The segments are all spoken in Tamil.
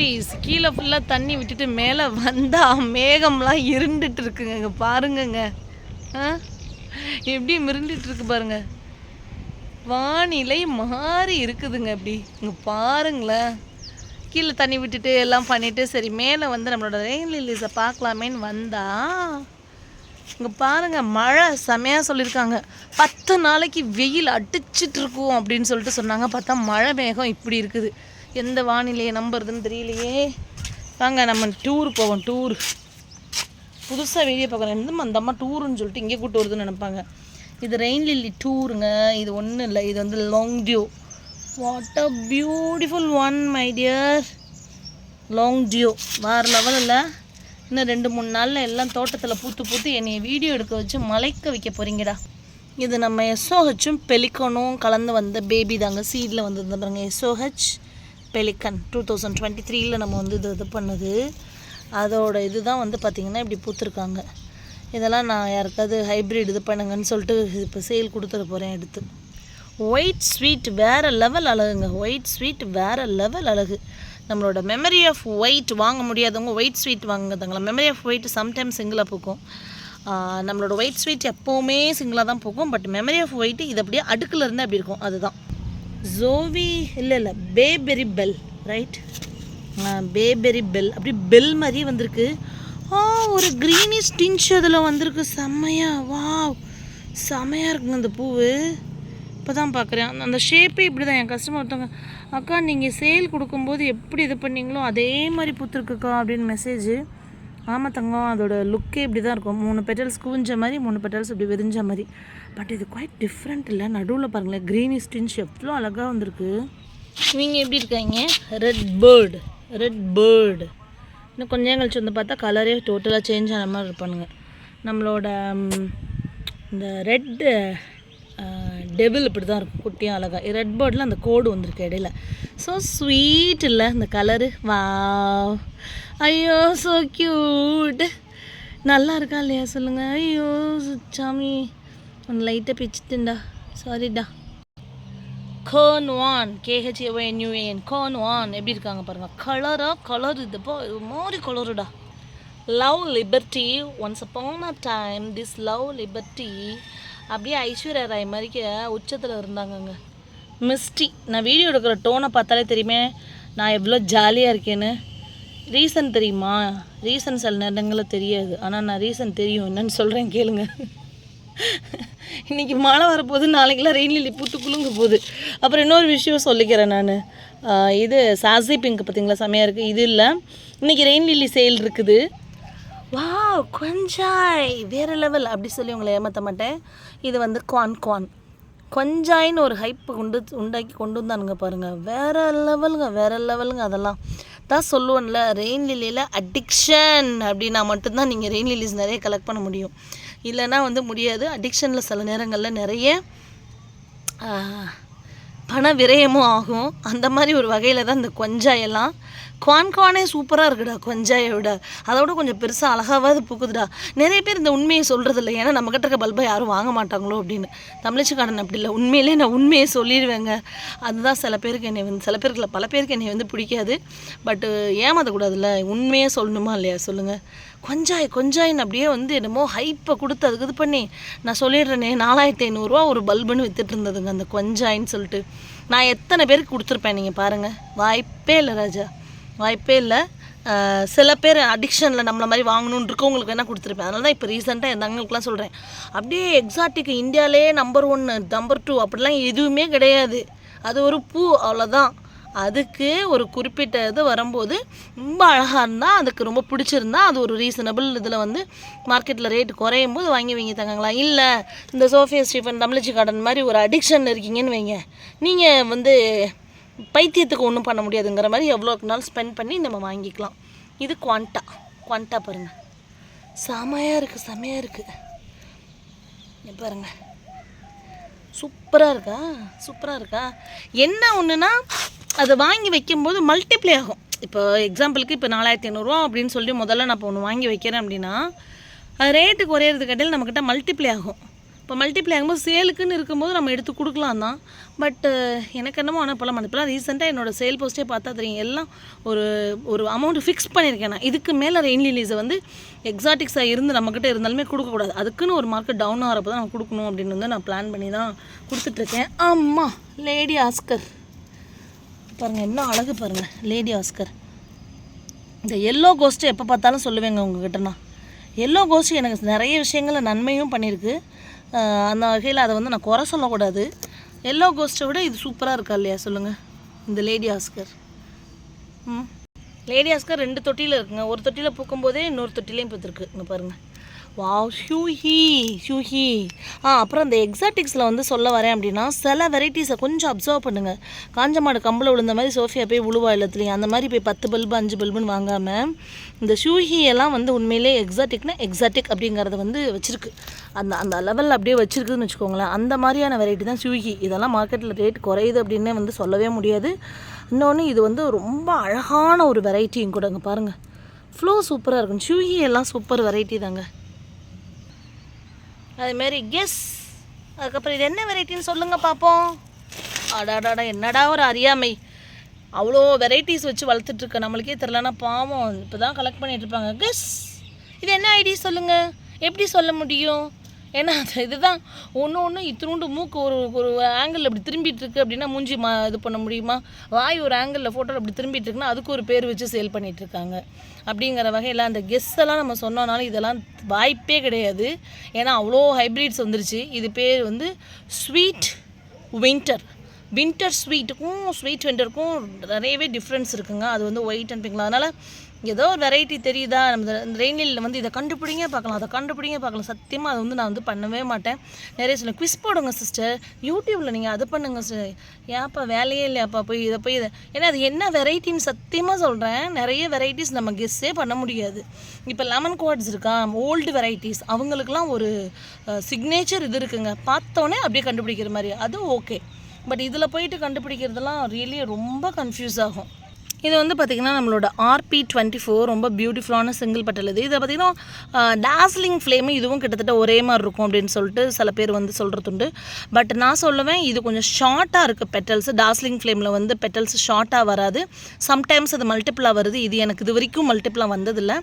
குட்டீஸ் கீழே ஃபுல்லாக தண்ணி விட்டுட்டு மேலே வந்தால் மேகம்லாம் இருண்டுட்டு இருக்குங்க. இங்கே பாருங்கங்க. ஆ? எப்படி மிருண்டுட்டு இருக்கு பாருங்க. வானிலை மாறி இருக்குதுங்க இப்படி இங்கே பாருங்களேன். கீழே தண்ணி விட்டுட்டு எல்லாம் பண்ணிவிட்டு சரி மேலே வந்து நம்மளோட ரெயின் லீலீஸை பார்க்கலாமேன்னு வந்தால் இங்கே பாருங்க மழை செமையாக சொல்லியிருக்காங்க. பத்து நாளைக்கு வெயில் அடிச்சிட்டுருக்கும் அப்படின்னு சொல்லிட்டு சொன்னாங்க. பார்த்தா மழை மேகம் இப்படி இருக்குது. எந்த வானிலையை நம்புறதுன்னு தெரியலையே. வாங்க நம்ம டூர் போவோம் டூர் புதுசாக வீடியோ பார்க்குறேன். எந்த அந்த அம்மா டூருன்னு சொல்லிட்டு இங்கே கூட்டு வருதுன்னு நினைப்பாங்க. இது ரெயின் லில்லி டூருங்க இது ஒன்றும் இல்லை. இது வந்து long due what a beautiful one my dear long due வேறு லெவல் இல்லை. இன்னும் ரெண்டு மூணு நாளில் எல்லாம் தோட்டத்தில் பூத்து பூத்து என்னை வீடியோ எடுக்க வச்சு மலைக்க வைக்க போகிறீங்கடா இது நம்ம எஸ்ஓஹெச்சும் பெலிக்கனும் கலந்து வந்த பேபி தாங்க. சீடில் வந்தது பாருங்க SOH pelican two thousand twenty த்ரீயில் நம்ம வந்து இது இது பண்ணது. அதோட இதுதான் வந்து பார்த்திங்கன்னா இப்படி பூத்துருக்காங்க. இதெல்லாம் நான் யாருக்காவது ஹைப்ரிட் இது பண்ணுங்கன்னு சொல்லிட்டு இப்போ சேல் கொடுத்துட போகிறேன் எடுத்து. ஒயிட் ஸ்வீட் வேறு லெவல் அழகுங்க. ஒயிட் ஸ்வீட் வேறு லெவல் அழகு. நம்மளோட மெமரி ஆஃப் ஒயிட் வாங்க முடியாதவங்க ஒயிட் ஸ்வீட் வாங்குறதுங்களா? மெமரி ஆஃப் ஒயிட் சம்டைம்ஸ் சிங்கிளாக பூக்கும். நம்மளோட ஒயிட் ஸ்வீட் எப்போவுமே சிங்கிளாக தான் போகும் பட் மெமரி ஆஃப் ஒயிட்டு இது அப்படியே அடுக்கில் இருந்து அப்படி இருக்கும். அதுதான். ஜோவி இல்லை இல்லை bayberry bell right bayberry bell அப்படி பெல் மாதிரி வந்திருக்கு. ஆ ஒரு க்ரீனிஷ் டின்ச் அதில் வந்திருக்கு. செம்மையா வா செம்மையாக இருக்குங்க அந்த பூவு. இப்போ தான் பார்க்குறேன் அந்த ஷேப்பே இப்படி தான் என் கஸ்டமர் ஒருத்தவங்க அக்கா நீங்கள் சேல் கொடுக்கும்போது எப்படி இது பண்ணீங்களோ அதே மாதிரி பூத்துருக்குக்கா அப்படின்னு மெசேஜ் ஆமாம் தங்கம் அதோட லுக்கே இப்படி தான் இருக்கும். மூணு பெட்டல்ஸ் குவிஞ்ச மாதிரி மூணு பெட்டல்ஸ் இப்படி விரிஞ்ச மாதிரி. பட் இது குவைட் டிஃப்ரெண்ட் இல்லை? நடுவில் பாருங்களேன் க்ரீனிஷ் டின்ச் எவ்வளோ அழகாக வந்திருக்கு. இவங்க எப்படி இருக்காங்க? ரெட் பேர்டு ரெட் பேர்டு இன்னும் கொஞ்ச நேரம் கழிச்சு வந்து பார்த்தா கலரே டோட்டலாக சேஞ்ச் ஆன மாதிரி இருப்பானுங்க. நம்மளோட இந்த ரெட்டு டெபிள் இப்படி தான் இருக்கும். குட்டியும் அழகாக ரெட் பேர்டில் அந்த கோடு வந்திருக்கு இடையில. ஸோ ஸ்வீட் இல்லை இந்த கலரு வா ஐயோ ஸோ க்யூட் நல்லா இருக்கா இல்லையா? சொல்லுங்கள் ஐயோ சாமி ஒன்று லைட்டாக பிச்சுட்டுண்டா சாரிடா கேர்ன் வான் கேஹெச்ஏஒஎன்யூஏஎன் கேர்ன் வான் எப்படி இருக்காங்க பாருங்கள் கலராக கலர் இதுப்போ இது மாதிரி கலருடா love liberty once upon a time this love liberty அப்படியே ஐஸ்வர்யா ராய் மாதிரிக்க உச்சத்தில் இருந்தாங்கங்க. மிஸ்டி நான் வீடியோ எடுக்கிற டோனை பார்த்தாலே தெரியுமே நான் எவ்வளோ ஜாலியாக இருக்கேன்னு. ரீசன் தெரியுமா? ரீசன் சில நேரங்களில் தெரியாது. ஆனால் நான் ரீசன் தெரியும். என்னன்னு சொல்கிறேன் கேளுங்க. இன்றைக்கி மழை வரப்போகுது நாளைக்கெல்லாம் ரெயின் லில்லி பூத்து குலுங்க போகுது. அப்புறம் இன்னொரு விஷயம் சொல்லிக்கிறேன் நான். இது சாசி பிங்க் பார்த்தீங்களா? செமையாக இருக்குது இது இல்லை. இன்றைக்கி ரெயின் லில்லி சேல் இருக்குது. வாவ் கொஞ்சாய் வேறு லெவல் அப்படி சொல்லி உங்களை ஏமாற்ற மாட்டேன். இது வந்து குவான் குவான் கொஞ்சாயின்னு ஒரு ஹைப்பு கொண்டு உண்டாக்கி கொண்டு வந்தானுங்க பாருங்கள் வேறு லெவலுங்க வேறு லெவலுங்க அதெல்லாம். தான் சொல்லுவேன்ல ரெயின் லில்லியில் அடிக்ஷன் அப்படின்னா மட்டும்தான் நீங்கள் ரெயின் லில்லிஸ் நிறைய கலெக்ட் பண்ண முடியும். இல்லைன்னா வந்து முடியாது. அடிக்ஷனில் சில நேரங்களில் நிறைய பண விரயமும் ஆகும். அந்த மாதிரி ஒரு வகையில் தான் இந்த கொஞ்சாயெல்லாம் குவான் குவானே சூப்பராக இருக்குடா கொஞ்சாயை விட. அதை விட கொஞ்சம் பெருசாக அழகாவது பூக்குதுடா. நிறைய பேர் இந்த உண்மையை சொல்கிறது இல்லை ஏன்னா நம்மக்கிட்ட இருக்க பல்பை யாரும் வாங்க மாட்டாங்களோ அப்படின்னு. தமிழச்சிக்காரன் அப்படி இல்லை. உண்மையிலே நான் உண்மையை சொல்லிடுவேங்க. அதுதான் சில பேருக்கு என்னை வந்து சில பேருக்கு பல பேருக்கு என்னை வந்து பிடிக்காது. பட்டு ஏமாற்றக்கூடாதுல்ல உண்மையே சொல்லணுமா இல்லையா? சொல்லுங்கள் கொஞ்சாய் கொஞ்சாயின்னு அப்படியே வந்து என்னமோ ஹைப்பை கொடுத்து அதுக்கு இது பண்ணி நான் சொல்லிடுறேனே நாலாயிரத்தி ஐநூறுரூவா ஒரு பல்புன்னு வித்துட்டு இருந்ததுங்க அந்த கொஞ்சாயின்னு சொல்லிட்டு. நான் எத்தனை பேருக்கு கொடுத்துருப்பேன் நீங்கள் பாருங்கள் வாய்ப்பே இல்லை ராஜா. வாய்ப்பே இல்லை. சில பேர் அடிக்ஷனில் நம்மளை மாதிரி வாங்கணுன்னு இருக்கவங்களுக்கு வேணால் கொடுத்துருப்பேன். அதனால தான் இப்போ ரீசெண்டாக என் தங்களுக்குலாம் சொல்கிறேன் அப்படியே எக்ஸாட்டிக் இந்தியாவிலே நம்பர் ஒன்று நம்பர் டூ அப்படிலாம் எதுவுமே கிடையாது. அது ஒரு பூ அவ்வளோதான் அதுக்கு ஒரு குறிப்பிட்ட இது வரும்போது ரொம்ப அழகாக இருந்தால் அதுக்கு ரொம்ப பிடிச்சிருந்தா அது ஒரு ரீசனபிள் இதில் வந்து மார்க்கெட்டில் ரேட் குறையும் போது வாங்கி வைங்க தங்கங்களா. இல்லை இந்த சோஃபியா ஸ்டீஃபன் தமிழச்சி கார்டன் மாதிரி ஒரு அடிக்ஷன் இருக்கீங்கன்னு வைங்க. நீங்கள் வந்து பைத்தியத்துக்கு ஒன்றும் பண்ண முடியாதுங்கிற மாதிரி எவ்வளோ நாள் ஸ்பெண்ட் பண்ணி நம்ம வாங்கிக்கலாம். இது குவான்டா குவான்டா பாருங்கள் செமையாக இருக்குது செமையாக இருக்குது பாருங்கள் சூப்பராக இருக்கா? சூப்பராக இருக்கா? என்ன ஒன்றுனா அதை வாங்கி வைக்கும்போது மல்டிப்ளை ஆகும். இப்போ எக்ஸாம்பிளுக்கு இப்போ நாலாயிரத்தி ஐநூறுரூவா அப்படின்னு சொல்லி முதல்ல நான் இப்போ ஒன்று வாங்கி வைக்கிறேன் அப்படின்னா அது ரேட்டு குறையிறது கடையில் நம்மக்கிட்ட மல்டிப்ளை ஆகும். இப்போ மல்டிப்ளை ஆகும்போது சேலுக்குன்னு இருக்கும்போது நம்ம எடுத்து கொடுக்கலாம் தான். பட் எனக்கு என்னமோ ஆனால் இப்போலாம் இப்போலாம் ரீசெண்டாக என்னோடய சேல் போஸ்ட்டே பார்த்தா தெரியும். எல்லாம் ஒரு ஒரு அமௌண்ட் ஃபிக்ஸ் பண்ணியிருக்கேன் நான். இதுக்கு மேலே ரெயின் லிலீஸை வந்து எக்ஸாட்டிக்ஸாக இருந்து நம்மக்கிட்ட இருந்தாலுமே கொடுக்கக்கூடாது. அதுக்குன்னு ஒரு மார்க்கெட் டவுன் ஆகிறப்ப தான் நான் கொடுக்கணும் அப்படின்னு வந்து நான் பிளான் பண்ணி தான் கொடுத்துட்ருக்கேன். ஆமாம் லேடி ஆஸ்கர் பாருங்கள் என்ன அழகு பாருங்கள் லேடி ஆஸ்கர் இந்த எல்லோ கோஸ்ட்டு எப்போ பார்த்தாலும் சொல்லுவேங்க உங்ககிட்ட நான். எல்லோ கோஸ்ட்டு எனக்கு நிறைய விஷயங்களில் நன்மையும் பண்ணியிருக்கு. அந்த வகையில் அதை வந்து நான் குறை சொல்லக்கூடாது. எல்லோ கோஸ்ட்டை விட இது சூப்பராக இருக்கா இல்லையா? சொல்லுங்கள் இந்த லேடி ஆஸ்கர் ம். லேடி ஆஸ்கர் ரெண்டு தொட்டியில் இருக்குங்க. ஒரு தொட்டியில் பூக்கும்போதே இன்னொரு தொட்டிலையும் பூத்துருக்கு. இங்கே பாருங்கள் வாவ் ஷூஹி ஷூஹி. ஆ அப்புறம் அந்த எக்ஸாட்டிக்ஸில் வந்து சொல்ல வரேன் அப்படின்னா சில வெரைட்டிஸை கொஞ்சம் அப்சர்வ் பண்ணுங்கள் காஞ்ச மாடு கம்பில் விழுந்த மாதிரி சோஃபியா போய் உழுவா இல்லத்துலையும் அந்த மாதிரி போய் பத்து பல்பு அஞ்சு பல்புன்னு வாங்காமல் இந்த ஷூஹி எல்லாம் வந்து உண்மையிலே எக்ஸாட்டிக்னா எக்ஸாட்டிக் அப்படிங்கிறத வந்து வச்சுருக்கு. அந்த அந்த லெவலில் அப்படியே வச்சுருக்குதுன்னு வச்சுக்கோங்களேன். அந்த மாதிரியான வெரைட்டி தான் ஷூஹி. இதெல்லாம் மார்க்கெட்டில் ரேட் குறையுது அப்படின்னே வந்து சொல்லவே முடியாது. இன்னொன்று இது வந்து ரொம்ப அழகான ஒரு வெரைட்டியும் கூட அங்கே பாருங்கள் ஃப்ளோ சூப்பராக இருக்கும். ஷூஹி எல்லாம் சூப்பர் வெரைட்டி தாங்க. அதுமாரி கெஸ் அதுக்கப்புறம் இது என்ன வெரைட்டின்னு சொல்லுங்கள் பார்ப்போம் அடாடாடா என்னடா ஒரு அறியாமை. அவ்வளோ வெரைட்டிஸ் வச்சு வளர்த்துட்ருக்க நம்மளுக்கே தெரிலனா பாவம். இப்போ தான் கலெக்ட் பண்ணிகிட்ருப்பாங்க கெஸ் இது என்ன ஐடி சொல்லுங்கள் எப்படி சொல்ல முடியும்? ஏன்னா அது இதுதான். ஒன்று ஒன்று இத்தினூண்டு மூக்கு ஒரு ஒரு ஆங்கிளில் அப்படி திரும்பிட்டு இருக்கு அப்படின்னா மூஞ்சி மா இது பண்ண முடியுமா? வாய் ஒரு ஆங்கிளில் ஃபோட்டோவில் அப்படி திரும்பிட்டு இருக்குன்னா அதுக்கு ஒரு பேர் வச்சு சேல் பண்ணிட்டு இருக்காங்க அப்படிங்கிற வகையில் அந்த கெஸ் எல்லாம் நம்ம சொன்னோனாலும் இதெல்லாம் வாய்ப்பே கிடையாது. ஏன்னா அவ்வளோ ஹைப்ரிட்ஸ் வந்துருச்சு. இது பேர் வந்து ஸ்வீட் வின்டர் வின்டர் ஸ்வீட்டுக்கும் ஸ்வீட் வெண்டருக்கும் நிறையவே டிஃப்ரென்ஸ் இருக்குங்க. அது வந்து ஒயிட் அண்ட் பிங்க்லாம் அதனால் ஏதோ ஒரு வெரைட்டி தெரியுதா? நம்ம இந்த ரெயினில் வந்து இதை கண்டுபிடிங்க பார்க்கலாம். அதை கண்டுபிடிங்க பார்க்கலாம். சத்தியமாக அதை வந்து நான் வந்து பண்ணவே மாட்டேன். நிறைய சொல்லுவேன் குவிஸ் போடுங்க சிஸ்டர் யூடியூப்பில் நீங்கள் அது பண்ணுங்கள் சிஸ்டர் ஏன்ப்பா வேலையே இல்லையாப்பா போய் இதை போய் இதை. ஏன்னா அது என்ன வெரைட்டின்னு சத்தியமாக சொல்கிறேன் நிறைய வெரைட்டிஸ் நம்ம கெஸ்ஸே பண்ண முடியாது. இப்போ லெமன் குவாட்ஸ் இருக்கா? ஓல்டு வெரைட்டிஸ் அவங்களுக்குலாம் ஒரு சிக்னேச்சர் இது இருக்குங்க. பார்த்தோன்னே அப்படியே கண்டுபிடிக்கிற மாதிரி. அது ஓகே பட் இதில் போயிட்டு கண்டுபிடிக்கிறதெல்லாம் ரியலி ரொம்ப கன்ஃபியூஸ் ஆகும். இது வந்து பார்த்திங்கன்னா நம்மளோட ஆர்பி டுவெண்ட்டி ஃபோர் ரொம்ப பியூட்டிஃபுல்லான சிங்கிள் பட்டல் இது. இதை பார்த்திங்கன்னா டாஸ்லிங் ஃப்ளேமு இதுவும் கிட்டத்தட்ட ஒரே மாதிரி இருக்கும் அப்படின்னு சொல்லிட்டு சில பேர் வந்து சொல்கிறதுண்டு பட் நான் சொல்லுவேன் இது கொஞ்சம் ஷார்ட்டாக இருக்குது பெட்டல்ஸ் டாஸ்லிங் ஃப்ளேமில் வந்து பெட்டல்ஸ் ஷார்ட்டாக வராது. சம்டைம்ஸ் அது மல்டிப்புளாக வருது. இது எனக்கு இது வரைக்கும் மல்டிப்புளாக வந்ததில்லை.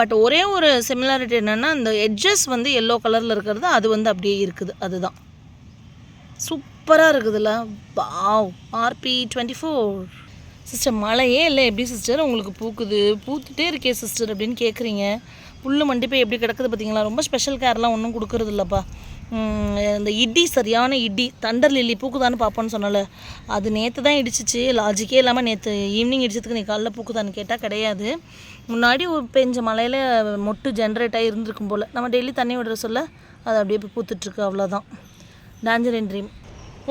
பட் ஒரே ஒரு சிமிலாரிட்டி என்னென்னா இந்த எட்ஜஸ் வந்து எல்லோ கலரில் இருக்கிறது அது வந்து அப்படியே இருக்குது. அதுதான். சூப்பராக இருக்குதுல்ல. பாவ் ஆர்பி டுவெண்ட்டி ஃபோர். சிஸ்டர் மழையே இல்லை. எப்படி சிஸ்டர்? உங்களுக்கு பூக்குது. பூத்துட்டே இருக்கே சிஸ்டர் அப்படின்னு கேட்குறீங்க புல் மண்டி போய் எப்படி கிடக்குது பார்த்தீங்களா ரொம்ப ஸ்பெஷல் கேர்லாம் ஒன்றும் கொடுக்குறது இல்லைப்பா. இந்த இடி சரியான இடி. தண்டர் லில்லி பூக்குதான்னு பார்ப்போன்னு சொன்னல. அது நேற்று தான் இடிச்சிச்சு. லாஜிக்கே இல்லாமல் நேற்று ஈவினிங் இடிச்சதுக்கு நீ காலைல பூக்குதான்னு கேட்டால் கிடையாது. முன்னாடி ஒரு பெஞ்ச மலையில் மொட்டு ஜென்ரேட் ஆகி இருந்திருக்கும் போல். நம்ம டெய்லி தண்ணி விடுற சொல்ல அது அப்படியே பூத்துட்ருக்கு அவ்வளோதான் டாஞ்சரின் ட்ரீம்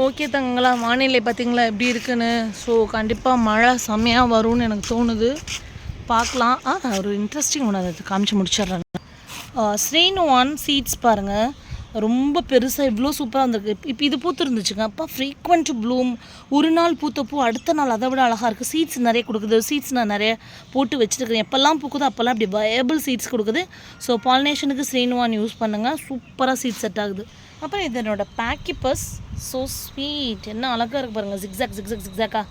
ஓகே தங்களா வானிலை பார்த்தீங்களா எப்படி இருக்குன்னு? ஸோ கண்டிப்பாக மழை செம்மையாக வரும்னு எனக்கு தோணுது. பார்க்கலாம். ஆ ஒரு இன்ட்ரெஸ்டிங் ஒன்று அதை காமிச்சு முடிச்சிடுறேன் ஸ்ரீனு ஒன் சீட்ஸ் பாருங்கள் ரொம்ப பெருசாக இவ்வளோ சூப்பராக வந்திருக்கு இப்போ இது பூத்துருந்துச்சுங்க அப்போ ஃப்ரீக்வெண்ட் ப்ளூம் ஒரு நாள் பூத்தப்போ அடுத்த நாள் அதை விட அழகாக இருக்குது சீட்ஸ் நிறைய கொடுக்குது. சீட்ஸ் நான் நிறைய போட்டு வச்சுருக்கிறேன் எப்போல்லாம் பூக்குதோ அப்போல்லாம் அப்படி வயபிள் சீட்ஸ் கொடுக்குது. ஸோ பாலினேஷனுக்கு ஸ்ரீனுவான் யூஸ் பண்ணுங்கள் சூப்பராக சீட் செட் ஆகுது. அப்புறம் இது பேக்கிப்பஸ் ஸோ ஸ்வீட் என்ன அழகாக இருக்கு பாருங்கள் ஜிக்ஸாக் ஜிக்ஸாக் ஜிக்ஸாக்கா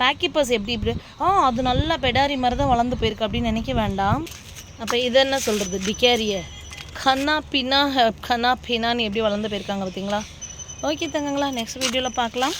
பேக்கிப்பஸ் எப்படி இப்படி. ஆ அது நல்லா பெடாரி மாதிரி தான் வளர்ந்து போயிருக்கு அப்படின்னு நினைக்க வேண்டாம். அப்போ இது என்ன சொல்கிறது பிகேரிய கண்ணா பின்னா கண்ணா பின்னான்னு எப்படி வளர்ந்து போயிருக்காங்க பார்த்தீங்களா ஓகே தங்கங்களா நெக்ஸ்ட் வீடியோவில் பார்க்கலாம்.